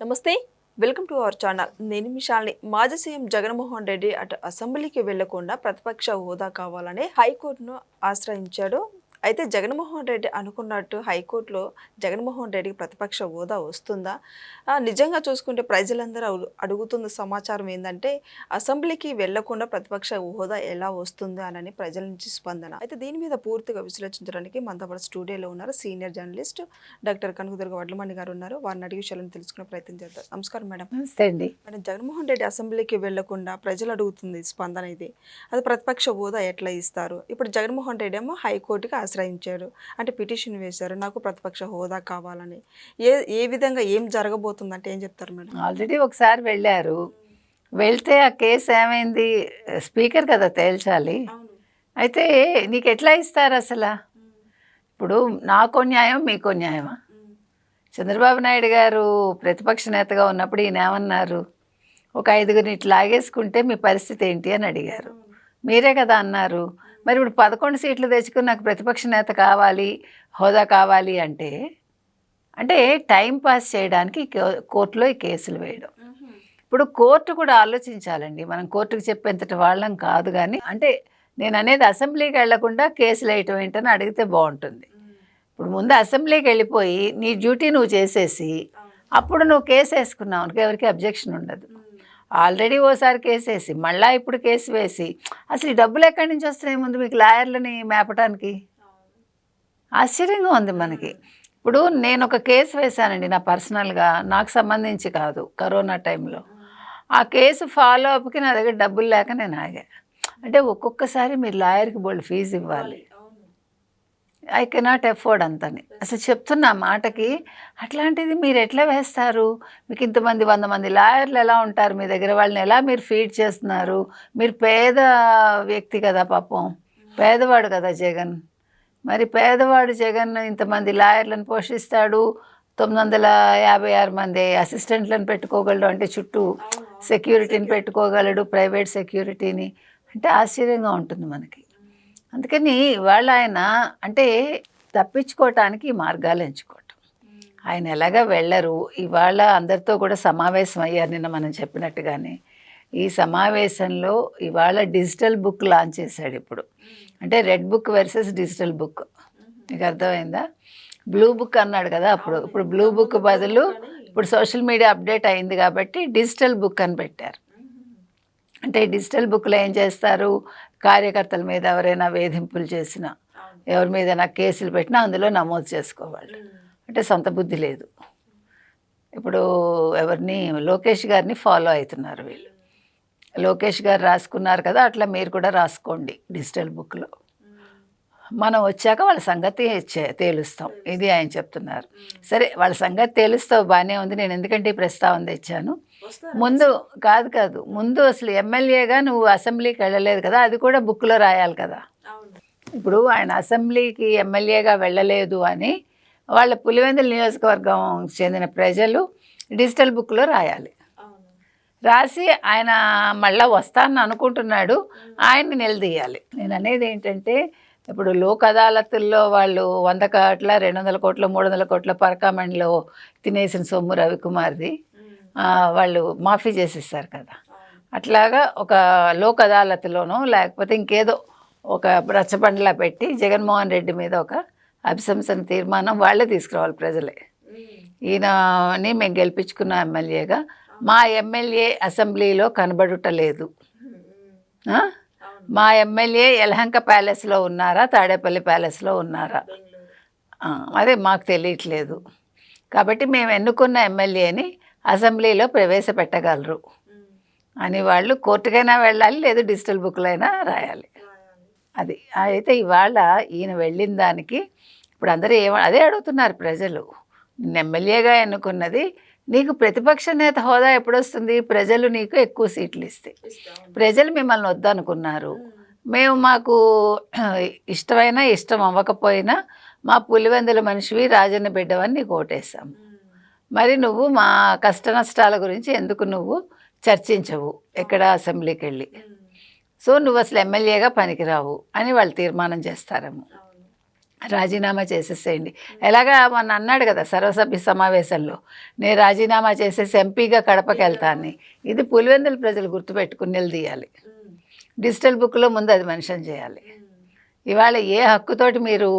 నమస్తే welcome to our channel. నేను మిషాల్ని మాజీ సీఎం జగన్మోహన్ రెడ్డి అటు అసెంబ్లీకి వెళ్ళకుండా ప్రతిపక్ష హోదా కావాలని హైకోర్టును ఆశ్రయించాడు అయితే జగన్మోహన్ రెడ్డి అనుకున్నట్టు హైకోర్టులో జగన్మోహన్ రెడ్డికి ప్రతిపక్ష హోదా వస్తుందా? నిజంగా చూసుకుంటే ప్రజలందరూ అడు- అడుగుతున్న సమాచారం ఏంటంటే అసెంబ్లీకి వెళ్ళకుండా ప్రతిపక్ష హోదా ఎలా వస్తుంది అని ప్రజల నుంచి స్పందన. అయితే దీని మీద పూర్తిగా విశ్లేషించడానికి మనతో పాటు స్టూడియోలో ఉన్నారు senior journalist doctor Kanakadurga Vadlamani garu ఉన్నారు. వారిని అడిగి విషయాలను తెలుసుకునే ప్రయత్నం చేద్దాం. నమస్కారం మేడం. నమస్తే అండి. మేడం జగన్మోహన్ రెడ్డి అసెంబ్లీకి వెళ్ళకుండా ప్రజలు అడుగుతుంది స్పందన ఇది. అది ప్రతిపక్ష హోదా ఎట్లా ఇస్తారు? ఇప్పుడు జగన్మోహన్ రెడ్డి ఏమో హైకోర్టుకి ఆశ్రయించారు అంటే పిటిషన్ వేశారు. నాకు ప్రతిపక్ష హోదా కావాలని. ఏ ఏ విధంగా ఏం జరగబోతుందంటే ఏం చెప్తారు మేడం? ఆల్రెడీ ఒకసారి వెళ్ళారు. వెళ్తే ఆ కేసు ఏమైంది? స్పీకర్ కదా తేల్చాలి. అయితే నీకు ఎట్లా ఇస్తారు అసలు? ఇప్పుడు నాకో న్యాయం మీకో న్యాయమా? చంద్రబాబు నాయుడు గారు ప్రతిపక్ష నేతగా ఉన్నప్పుడు ఈయన ఏమన్నారు? ఒక ఐదుగురిని ఇట్లా లాగేసుకుంటే మీ పరిస్థితి ఏంటి అని అడిగారు. మీరే కదా అన్నారు. మరి ఇప్పుడు పదకొండు సీట్లు తెచ్చుకుని నాకు ప్రతిపక్ష నేత కావాలి హోదా కావాలి అంటే అంటే టైం పాస్ చేయడానికి కోర్టులో ఈ కేసులు వేయడం. ఇప్పుడు కోర్టు కూడా ఆలోచించాలండి. మనం కోర్టుకు చెప్పేంతటి వాళ్ళం కాదు కానీ అంటే నేను అనేది అసెంబ్లీకి వెళ్ళకుండా కేసులు వేయటం ఏంటని అడిగితే బాగుంటుంది. ఇప్పుడు ముందు అసెంబ్లీకి వెళ్ళిపోయి నీ డ్యూటీ నువ్వు చేసేసి అప్పుడు నువ్వు కేసు వేసుకున్నావు ఎవరికి అబ్జెక్షన్ ఉండదు. ఆల్రెడీ ఓసారి కేసు వేసి మళ్ళీ ఇప్పుడు కేసు వేసి. అసలు ఈ డబ్బులు ఎక్కడి నుంచి వస్తున్నాయి ముందు మీకు లాయర్లని మేపటానికి? ఆశ్చర్యంగా ఉంది మనకి. ఇప్పుడు నేను ఒక కేసు వేశానండి నా పర్సనల్గా నాకు సంబంధించి కాదు కరోనా టైంలో. ఆ కేసు ఫాలో అప్కి నా దగ్గర డబ్బులు లేక నేను ఆగా. అంటే ఒక్కొక్కసారి మీరు లాయర్కి బోల్డ్ ఫీజు ఇవ్వాలి. ఐ కెనాట్ ఎఫోర్డ్ అంతని. అసలు చెప్తున్న మాటకి అట్లాంటిది మీరు ఎట్లా వేస్తారు? మీకు ఇంతమంది వంద మంది లాయర్లు ఎలా ఉంటారు? మీ దగ్గర వాళ్ళని ఎలా మీరు ఫీడ్ చేస్తున్నారు? మీరు పేద వ్యక్తి కదా పాపం. పేదవాడు కదా జగన్. మరి పేదవాడు జగన్ ఇంతమంది లాయర్లను పోషిస్తాడు? తొమ్మిది వందల యాభై ఆరు మంది అసిస్టెంట్లను పెట్టుకోగలడు అంటే చుట్టూ సెక్యూరిటీని పెట్టుకోగలడు ప్రైవేట్ సెక్యూరిటీని అంటే ఆశ్చర్యంగా ఉంటుంది మనకి. అందుకని ఇవాళ ఆయన అంటే తప్పించుకోవటానికి మార్గాలు ఎంచుకోవటం. ఆయన ఎలాగా వెళ్ళరు ఇవాళ అందరితో కూడా సమావేశం అయ్యారు నిన్న మనం చెప్పినట్టుగానే. ఈ సమావేశంలో ఇవాళ డిజిటల్ బుక్ లాంచ్ చేశాడు ఇప్పుడు. అంటే red book versus digital book. మీకు అర్థమైందా? బ్లూ బుక్ అన్నాడు కదా అప్పుడు. ఇప్పుడు బ్లూ బుక్ బదులు ఇప్పుడు సోషల్ మీడియా అప్డేట్ అయింది కాబట్టి డిజిటల్ బుక్ అని పెట్టారు. అంటే డిజిటల్ బుక్లో ఏం చేస్తారు? కార్యకర్తల మీద ఎవరైనా వేధింపులు చేసినా ఎవరి మీద నాకు కేసులు పెట్టినా అందులో నమోదు చేసుకోవాలి. అంటే సొంత బుద్ధి లేదు. ఇప్పుడు ఎవరిని లోకేష్ గారిని ఫాలో అవుతున్నారు వీళ్ళు. లోకేష్ గారు రాసుకున్నారు కదా అట్లా మీరు కూడా రాసుకోండి డిజిటల్ బుక్లో. మనం వచ్చాక వాళ్ళ సంగతి తేలుస్తాం. ఇది ఆయన చెప్తున్నారు. సరే వాళ్ళ సంగతి తేలుస్తావు బాగానే ఉంది. నేను ఎందుకంటే ఈ ప్రస్తావన తెచ్చాను. ముందు కాదు కాదు. ముందు అసలు ఎమ్మెల్యేగా నువ్వు అసెంబ్లీకి వెళ్ళలేదు కదా అది కూడా బుక్లో రాయాలి కదా. ఇప్పుడు ఆయన అసెంబ్లీకి ఎమ్మెల్యేగా వెళ్ళలేదు అని వాళ్ళ పులివెందుల నియోజకవర్గం చెందిన ప్రజలు డిజిటల్ బుక్లో రాయాలి. రాసి ఆయన మళ్ళా వస్తానని అనుకుంటున్నాడు ఆయన్ని నిలదీయాలి. నేను అనేది ఏంటంటే ఇప్పుడు లోక్ అదాలతుల్లో వాళ్ళు వంద కోట్ల రెండు వందల కోట్ల మూడు వందల కోట్ల పరకామండిలో తినేసిన సొమ్ము రవికుమార్ది. వాళ్ళు మాఫీ చేసేస్తారు కదా. అట్లాగా ఒక లోక్ అదాలత్లోనో లేకపోతే ఇంకేదో ఒక రచ్చబండలా పెట్టి జగన్మోహన్ రెడ్డి మీద ఒక అభిశంసన తీర్మానం వాళ్ళే తీసుకురావాలి ప్రజలే. ఈయనని మేము గెలిపించుకున్న ఎమ్మెల్యేగా మా ఎమ్మెల్యే అసెంబ్లీలో కనబడుటలేదు? మా ఎమ్మెల్యే యలహంక ప్యాలెస్లో ఉన్నారా తాడేపల్లి ప్యాలెస్లో ఉన్నారా? అదే మాకు తెలియట్లేదు. కాబట్టి మేము ఎన్నుకున్న ఎమ్మెల్యేని అసెంబ్లీలో ప్రవేశపెట్టగలరు. అని వాళ్ళు కోర్టుకైనా వెళ్ళాలి లేదు డిజిటల్ బుక్లో అయినా రాయాలి. అది అయితే ఇవాళ ఈయన వెళ్ళిన దానికి ఇప్పుడు అందరూ ఏమ అదే అడుగుతున్నారు ప్రజలు. ఎమ్మెల్యేగా ఎన్నుకున్నది నీకు ప్రతిపక్ష నేత హోదా ఎప్పుడొస్తుంది? ప్రజలు నీకు ఎక్కువ సీట్లు ఇస్తే. ప్రజలు మిమ్మల్ని వద్దనుకున్నారు. మేము. మాకు ఇష్టమైనా ఇష్టం అవ్వకపోయినా మా పులివెందుల మనిషివి రాజన్న బిడ్డవని నీకు ఓటేసాం మరి నువ్వు మా కష్ట నష్టాల గురించి ఎందుకు నువ్వు చర్చించవు? ఎక్కడ అసెంబ్లీకి వెళ్ళి సో నువ్వు అసలు ఎమ్మెల్యేగా పనికిరావు అని వాళ్ళు తీర్మానం చేస్తారేమో. రాజీనామా చేసేసేయండి. ఎలాగా మొన్న అన్నాడు కదా సర్వసభ్య సమావేశంలో నేను రాజీనామా చేసేసి ఎంపీగా కడపకి వెళ్తాను ఇది పులివెందుల ప్రజలు గుర్తుపెట్టుకుని నిలదీయాలి డిజిటల్ బుక్లో ముందు అది మెన్షన్ చేయాలి. ఇవాళ ఏ హక్కుతోటి మీరు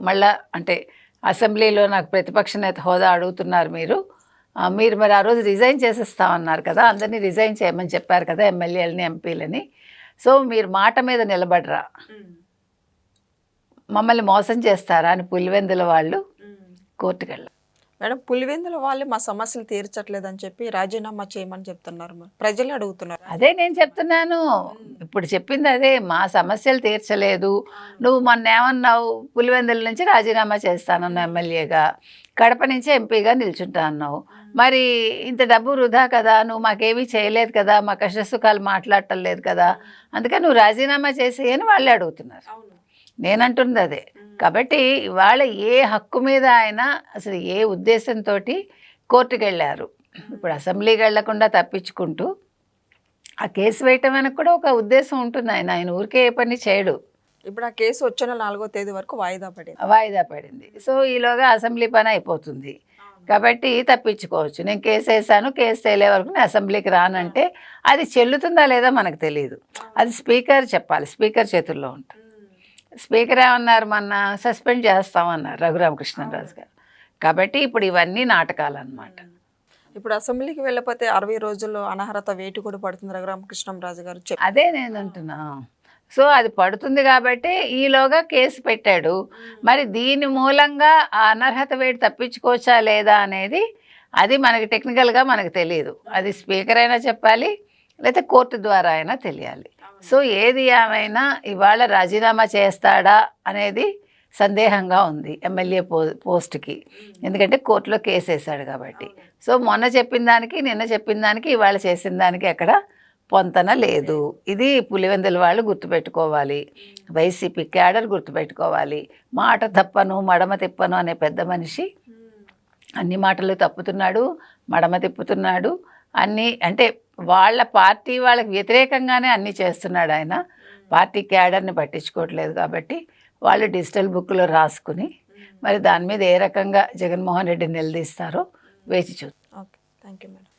మళ్ళా అంటే అసెంబ్లీలో నాకు ప్రతిపక్ష నేత హోదా అడుగుతున్నారు మీరు. మీరు మరి ఆ రోజు రిజైన్ చేసేస్తామన్నారు కదా అందరినీ రిజైన్ చేయమని చెప్పారు కదా ఎమ్మెల్యేలని ఎంపీలని. సో మీరు మాట మీద నిలబడరా? మమ్మల్ని మోసం చేస్తారా అని పులివెందుల వాళ్ళు కోర్టుకు వెళ్ళారు మేడం పులివెందుల వాళ్ళు మా సమస్యలు తీర్చట్లేదని చెప్పి రాజీనామా చేయమని చెప్తున్నారు ప్రజలు అడుగుతున్నారు. అదే నేను చెప్తున్నాను. ఇప్పుడు చెప్పింది అదే మా సమస్యలు తీర్చలేదు. నువ్వు మొన్న ఏమన్నావు పులివెందుల నుంచి రాజీనామా చేస్తానన్నావు ఎమ్మెల్యేగా కడప నుంచి ఎంపీగా నిల్చుంటా అన్నావు. మరి ఇంత డబ్బు వృధా కదా నువ్వు మాకేమీ చేయలేదు కదా మా కష్ట సుఖాలు మాట్లాడటం లేదు కదా అందుకని నువ్వు రాజీనామా చేసి అని వాళ్ళే అడుగుతున్నారు. నేనంటుంది అదే. కాబట్టి ఇవాళ ఏ హక్కు మీద ఆయన అసలు ఏ ఉద్దేశంతో కోర్టుకు వెళ్ళారు ఇప్పుడు అసెంబ్లీకి వెళ్ళకుండా తప్పించుకుంటూ ఆ కేసు వేయటం వెనక కూడా ఒక ఉద్దేశం ఉంటుంది ఆయన. ఆయన ఊరికే ఏ పని చేయడు. ఇప్పుడు ఆ కేసు వచ్చే నెల నాలుగో తేదీ వరకు వాయిదా పడింది. వాయిదా పడింది. సో ఈలోగా అసెంబ్లీ పని అయిపోతుంది. కాబట్టి తప్పించుకోవచ్చు. నేను కేసు వేసాను కేసు తేలే వరకు నేను అసెంబ్లీకి రానంటే అది చెల్లుతుందా లేదా మనకు తెలియదు అది స్పీకర్ చెప్పాలి. స్పీకర్ చేతుల్లో ఉంటుంది. స్పీకర్ ఏమన్నారు? మొన్న సస్పెండ్ చేస్తామన్నారు రఘురామకృష్ణరాజు గారు. కాబట్టి ఇప్పుడు ఇవన్నీ నాటకాలు అన్నమాట ఇప్పుడు అసెంబ్లీకి వెళ్ళకపోతే అరవై రోజుల్లో అనర్హత వేటు కూడా పడుతుంది రఘురామకృష్ణంరాజు గారు అదే నేను అంటున్నా. సో అది పడుతుంది కాబట్టి ఈలోగా కేసు పెట్టాడు. మరి దీని మూలంగా ఆ అనర్హత వేడి తప్పించుకోవచ్చా లేదా అనేది అది మనకి టెక్నికల్గా మనకు తెలియదు అది స్పీకర్ అయినా చెప్పాలి లేకపోతే కోర్టు ద్వారా అయినా తెలియాలి. సో ఏది ఏమైనా ఇవాళ రాజీనామా చేస్తాడా అనేది సందేహంగా ఉంది ఎమ్మెల్యే పో పోస్ట్కి. ఎందుకంటే కోర్టులో కేసు వేశాడు కాబట్టి. సో మొన్న చెప్పిన దానికి నిన్న చెప్పిన దానికి ఇవాళ చేసిన దానికి ఎక్కడ పొంతన లేదు. ఇది పులివెందుల వాళ్ళు గుర్తుపెట్టుకోవాలి. వైసీపీ క్యాడర్ గుర్తుపెట్టుకోవాలి. మాట తప్పను మడమ తిప్పను అనే పెద్ద మనిషి అన్ని మాటలు తప్పుతున్నాడు మడమ తిప్పుతున్నాడు అన్ని అంటే వాళ్ళ పార్టీ వాళ్ళకి వ్యతిరేకంగానే అన్నీ చేస్తున్నాడు ఆయన. పార్టీ క్యాడర్ని పట్టించుకోవట్లేదు కాబట్టి వాళ్ళు డిజిటల్ బుక్లో రాసుకుని మరి దాని మీద ఏ రకంగా జగన్మోహన్ రెడ్డి నిలదీస్తారో వేచి చూద్దాం. ఓకే. Thank you madam.